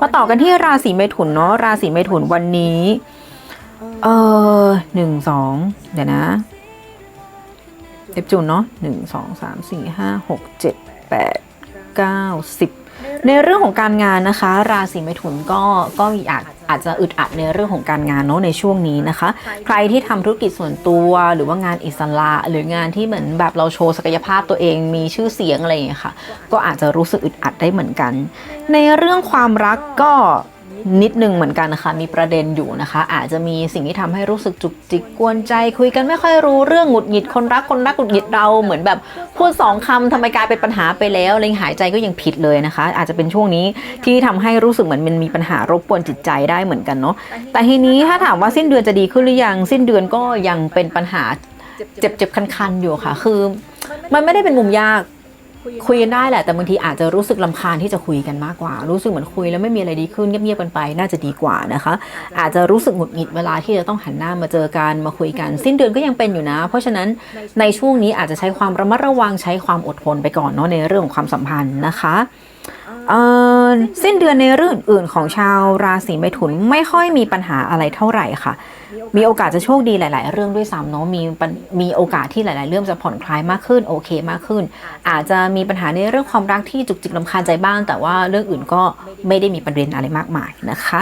มาต่อกันที่ราศีเมถุนเนาะราศีเมถุนวันนี้ เออหนึ่งสองเดี๋ยวนะเด็บจูนเนาะหนึ่งสองสามสี่ห้าหกเจ็ดแปดเก้าสิบ ในเรื่องของการงานนะคะ ราศีเมถุนก็ก็อาจอาจจะอึดอัดในเรื่องของการงานเนาะในช่วงนี้นะคะ ใครที่ทำธุรกิจส่วนตัวหรือว่างานอิสระหรืองานที่เหมือนแบบเราโชว์ศักยภาพตัวเองมีชื่อเสียงอะไรอย่างเงี้ยค่ะ ก็อาจจะรู้สึกอึดอัดได้เหมือนกัน ในเรื่องความรักก็ นิดนึงเหมือนกันนะคะ มีประเด็นอยู่นะคะ อาจจะมีสิ่งที่ทำให้รู้สึกจุกจิกกวนใจคุยกันไม่ค่อยรู้เรื่องหงุดหงิดคนรักคนรักหงุดหงิดเราเหมือนแบบพูดสองคำทำไมกลายเป็นปัญหาไปแล้วอะไรหายใจก็ยังผิดเลยนะคะ อาจจะเป็นช่วงนี้ที่ทำให้รู้สึกเหมือนมันมีปัญหารบกวนจิตใจได้เหมือนกันเนาะแต่ทีนี้ถ้าถามว่าสิ้นเดือนจะดีขึ้นหรือยังสิ้นเดือนก็ยังเป็นปัญหาเจ็บๆคันๆอยู่ค่ะ คือ มันไม่ได้เป็นมุมยาก คุยกันได้แหละ แต่บางทีอาจจะรู้สึกลำคาญที่จะคุยกันมากกว่า รู้สึกเหมือนคุยแล้วไม่มีอะไรดีขึ้นเงียบๆกันไปน่าจะดีกว่านะคะ อาจจะรู้สึกหงุดหงิดเวลาที่จะต้องหันหน้ามาเจอกันมาคุยกัน สิ้นเดือนก็ยังเป็นอยู่นะ เพราะฉะนั้นในช่วงนี้อาจจะใช้ความระมัดระวังใช้ความอดทนไปก่อนเนาะในเรื่องของความสัมพันธ์นะคะเอ่อ สิ้นเดือนในเรื่องอื่นๆของชาวราศีเมถุนไม่ค่อยมีปัญหาอะไรเท่าไหร่ค่ะ มีโอกาสจะโชคดีหลาย ๆ เรื่องด้วยซ้ำเนาะมีปัญมีโอกาสที่หลาย ๆ เรื่องจะผ่อนคลายมากขึ้นโอเคมากขึ้น อาจจะมีปัญหาในเรื่องความรักที่จุกจิกลำคาญใจบ้าง แต่ว่าเรื่องอื่นก็ไม่ได้มีประเด็นอะไรมากมายนะคะ